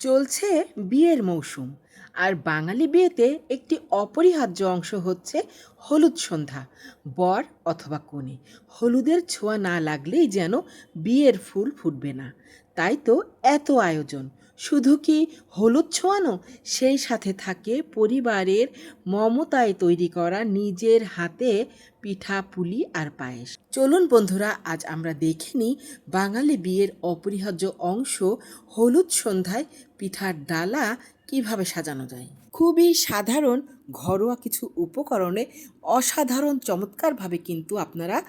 চলছে বিয়ের মৌসুম। আর বাঙালি বিয়েতে একটি অপরিহার্য অংশ হচ্ছে হলুদ সন্ধ্যা, বর অথবা কনে। হলুদের ছোঁয়া না লাগলেই যেন বিয়ের ফুল ফুটবে না। তাই তো এত আয়োজন। শুধু কি হলুদ ছোঁয়ানো? সেই সাথে থাকে পরিবারের মমতায় তৈরি করা নিজের হাতে পিঠা, পুলি আর পায়েস। চলুন বন্ধুরা, আজ আমরা দেখে নিই বাঙালি বিয়ের অপরিহার্য অংশ হলুদ সন্ধ্যায় পিঠার ডালা কীভাবে সাজানো যায়। খুবই সাধারণ, ঘরোয়া কিছু উপকরণে অসাধারণ, চমৎকারভাবে কিন্তু আপনারা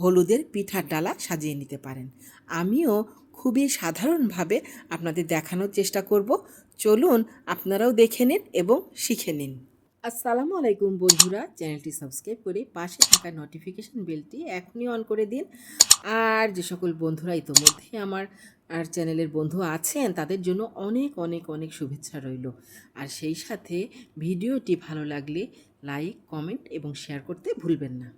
হলুদের পিঠার ডালা সাজিয়ে নিতে পারেন। আমিও খুবই সাধারণভাবে আপনাদের দেখানোর চেষ্টা করব। চলুন আপনারাও দেখে নিন এবং শিখে নিন। আসসালামু আলাইকুম বন্ধুরা, চ্যানেলটি সাবস্ক্রাইব করে পাশে থাকা নোটিফিকেশন বেলটি এখনই অন করে দিন। আর যে সকল বন্ধুরা ইতোমধ্যে আমার, আর চ্যানেলের বন্ধু আছেন, তাদের জন্য অনেক অনেক অনেক শুভেচ্ছা রইল। আর সেই সাথে ভিডিওটি ভালো লাগলে লাইক, কমেন্ট এবং শেয়ার করতে ভুলবেন না।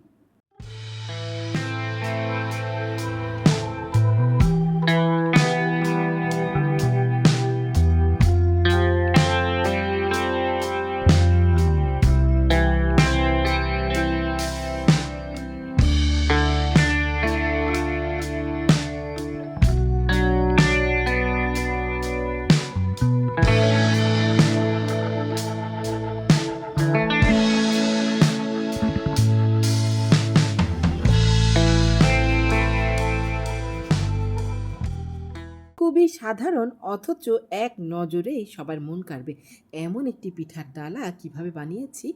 সাধারণ অথচ এক নজরেই সবার মন কাড়বে। এমন একটি পিঠার ডালা কীভাবে বানিয়েছি,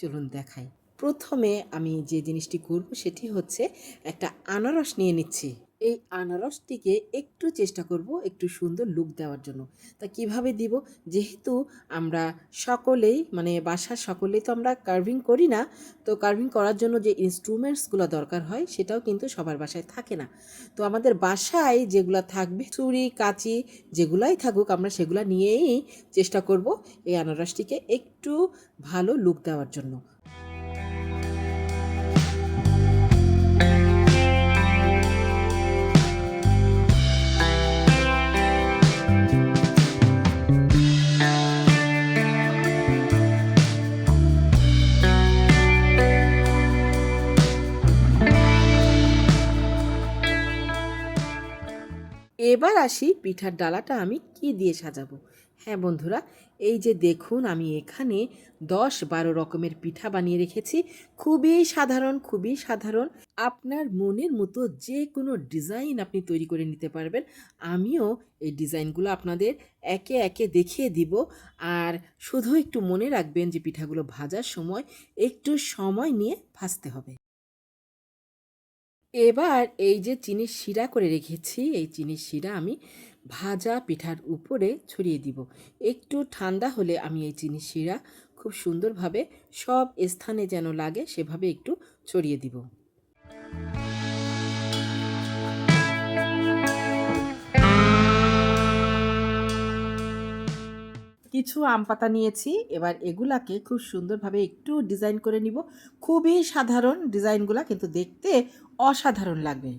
চলুন দেখাই। প্রথমে আমি যে জিনিসটি করব সেটি হচ্ছে একটা আনারস নিয়ে নিচ্ছি। এই আনারসটিকে একটু চেষ্টা করব একটু সুন্দর লুক দেওয়ার জন্য। তা কীভাবে দিব? যেহেতু আমরা সকলেই মানে বাসার সকলেই তো আমরা কার্ভিং করি না, তো কার্ভিং করার জন্য যে ইনস্ট্রুমেন্টসগুলো দরকার হয়, সেটাও কিন্তু সবার বাসায় থাকে না। তো আমাদের বাসায় যেগুলো থাকবে, ছুরি, কাঁচি যেগুলাই থাকুক, আমরা সেগুলো নিয়েই চেষ্টা করব এই আনারসটিকে একটু ভালো লুক দেওয়ার জন্য। এবার আসি পিঠার ডালাটা আমি কি দিয়ে সাজাবো? হ্যাঁ বন্ধুরা, এই যে দেখুন আমি এখানে দশ বারো রকমের পিঠা বানিয়ে রেখেছি। খুবই সাধারণ খুবই সাধারণ। আপনার মনের মতো যে কোনো ডিজাইন আপনি তৈরি করে নিতে পারবেন। আমিও এই ডিজাইনগুলো আপনাদের একে একে দেখিয়ে দিব। আর শুধু একটু মনে রাখবেন যে পিঠাগুলো ভাজার সময় একটু সময় নিয়ে ভাজতে হবে। এবার এই যে চিনি শিরা করে রেখেছি, এই চিনি শিরা আমি ভাজা পিঠার উপরে ছড়িয়ে দিব। একটু ঠান্ডা হলে আমি এই চিনি শিরা খুব সুন্দরভাবে সব স্থানে যেন লাগে সেভাবে একটু ছড়িয়ে দিব। কিছু আম পাতা নিয়েছি। এবার এগুলাকে খুব সুন্দরভাবে একটু ডিজাইন করে নিব। খুবই সাধারণ ডিজাইনগুলা কিন্তু দেখতে অসাধারণ লাগবে।